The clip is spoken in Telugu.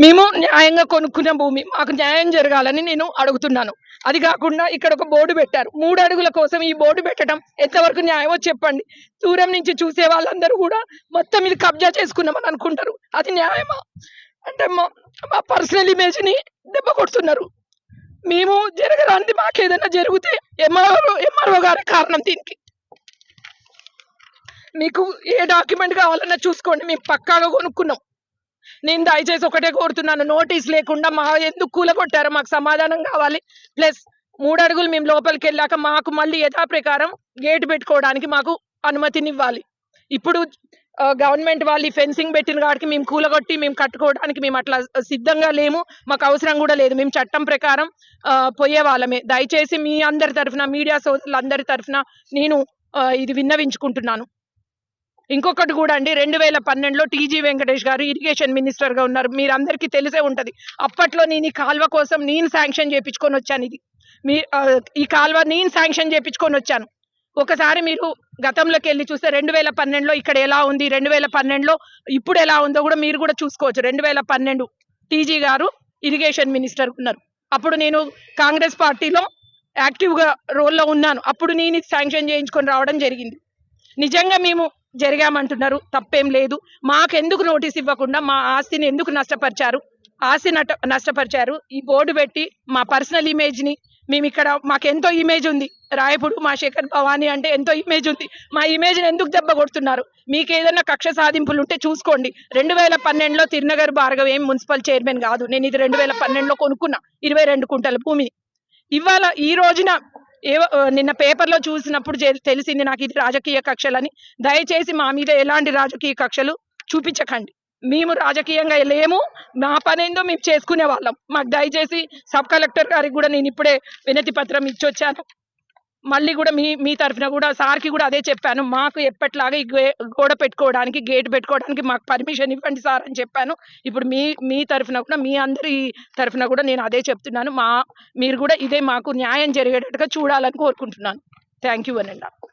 మేము న్యాయంగా కొనుక్కున్న భూమి. మాకు న్యాయం జరగాలని నేను అడుగుతున్నాను. అది కాకుండా ఇక్కడ ఒక బోర్డు పెట్టారు. మూడు అడుగుల కోసం ఈ బోర్డు పెట్టడం ఎంతవరకు న్యాయమో చెప్పండి. దూరం నుంచి చూసే వాళ్ళందరూ కూడా మొత్తం ఇది కబ్జా చేసుకున్నామని అనుకుంటారు. అది న్యాయమా? అంటే మా మా పర్సనల్ ఇమేజ్ని దెబ్బ కొడుతున్నారు. మేము జరగడానికి మాకు ఏదైనా జరిగితే ఎంఆర్ఓ ఎంఆర్ఓ గారి కారణం దీనికి. మీకు ఏ డాక్యుమెంట్ కావాలన్నా చూసుకోండి. మేము పక్కాగా కొనుక్కున్నాం. నేను దయచేసి ఒకటే కోరుతున్నాను నోటీస్ లేకుండా మా ఎందుకు కూలగొట్టారు మాకు సమాధానం కావాలి. ప్లస్ మూడు అడుగులు మేము లోపలికి వెళ్ళాక మాకు మళ్ళీ యథాప్రకారం గేట్ పెట్టుకోవడానికి మాకు అనుమతినివ్వాలి. ఇప్పుడు గవర్నమెంట్ వాళ్ళు ఫెన్సింగ్ పెట్టిన కాడికి మేము కూలగొట్టి మేము కట్టుకోవడానికి మేము అట్లా సిద్ధంగా లేము. మాకు అవసరం కూడా లేదు. మేము చట్టం ప్రకారం పోయే వాళ్ళమే. దయచేసి మీ అందరి తరఫున మీడియా సోదరులందరి తరఫున నేను ఇది విన్నవించుకుంటున్నాను. ఇంకొకటి కూడా అండి రెండు వేల పన్నెండులో టీజీ వెంకటేష్ గారు ఇరిగేషన్ మినిస్టర్గా ఉన్నారు. మీరు అందరికీ తెలిసే ఉంటుంది. అప్పట్లో నేను ఈ కాల్వ కోసం నేను శాంక్షన్ చేపించుకొని వచ్చాను ఇది. మీ ఈ కాల్వ నేను శాంక్షన్ చేపించుకొని వచ్చాను. ఒకసారి మీరు గతంలోకి వెళ్ళి చూస్తే రెండు వేల పన్నెండులో ఇక్కడ ఎలా ఉంది రెండు వేల పన్నెండులో ఇప్పుడు ఎలా ఉందో కూడా మీరు కూడా చూసుకోవచ్చు. రెండు వేల పన్నెండు టీజీ గారు ఇరిగేషన్ మినిస్టర్ ఉన్నారు. అప్పుడు నేను కాంగ్రెస్ పార్టీలో యాక్టివ్గా రోల్లో ఉన్నాను. అప్పుడు నేను శాంక్షన్ చేయించుకొని రావడం జరిగింది. నిజంగా మేము జరిగామంటున్నారు. తప్పేం లేదు. మాకెందుకు నోటీస్ ఇవ్వకుండా మా ఆస్తిని ఎందుకు నష్టపరిచారు? ఆస్తి నట నష్టపరిచారు. ఈ బోర్డు పెట్టి మా పర్సనల్ ఇమేజ్ని మేము ఇక్కడ మాకెంతో ఇమేజ్ ఉంది. రాయపుడు మా శేఖర్ భవానీ అంటే ఎంతో ఇమేజ్ ఉంది. మా ఇమేజ్ని ఎందుకు దెబ్బ కొడుతున్నారు? మీకు ఏదైనా కక్ష సాధింపులు ఉంటే చూసుకోండి. రెండు వేల పన్నెండులో తిరునగర్ భార్గవ్ ఏం మున్సిపల్ చైర్మన్ కాదు. నేను ఇది రెండు వేల పన్నెండులో కొనుక్కున్నా. ఇరవై రెండు కుంటల భూమిని. ఇవాళ ఈ రోజున ఏవో నిన్న పేపర్లో చూసినప్పుడు తెలిసింది నాకు ఇది రాజకీయ కక్షలని. దయచేసి మా మీద ఎలాంటి రాజకీయ కక్షలు చూపించకండి. మేము రాజకీయంగా లేము మా పనేందో మేము చేసుకునే వాళ్ళం. మాకు దయచేసి సబ్ కలెక్టర్ గారికి కూడా నేను ఇప్పుడే వినతి పత్రం ఇచ్చొచ్చాను. మళ్ళీ కూడా మీ మీ తరఫున కూడా సార్కి కూడా అదే చెప్పాను. మాకు ఎప్పట్లాగా ఈ గోడ పెట్టుకోవడానికి గేట్ పెట్టుకోవడానికి మాకు పర్మిషన్ ఇవ్వండి సార్ అని చెప్పాను. ఇప్పుడు మీ మీ తరఫున కూడా మీ అందరి తరఫున కూడా నేను అదే చెప్తున్నాను. మా మీరు కూడా ఇదే మాకు న్యాయం జరిగేటట్టుగా చూడాలని కోరుకుంటున్నాను. థ్యాంక్ యూ అనండి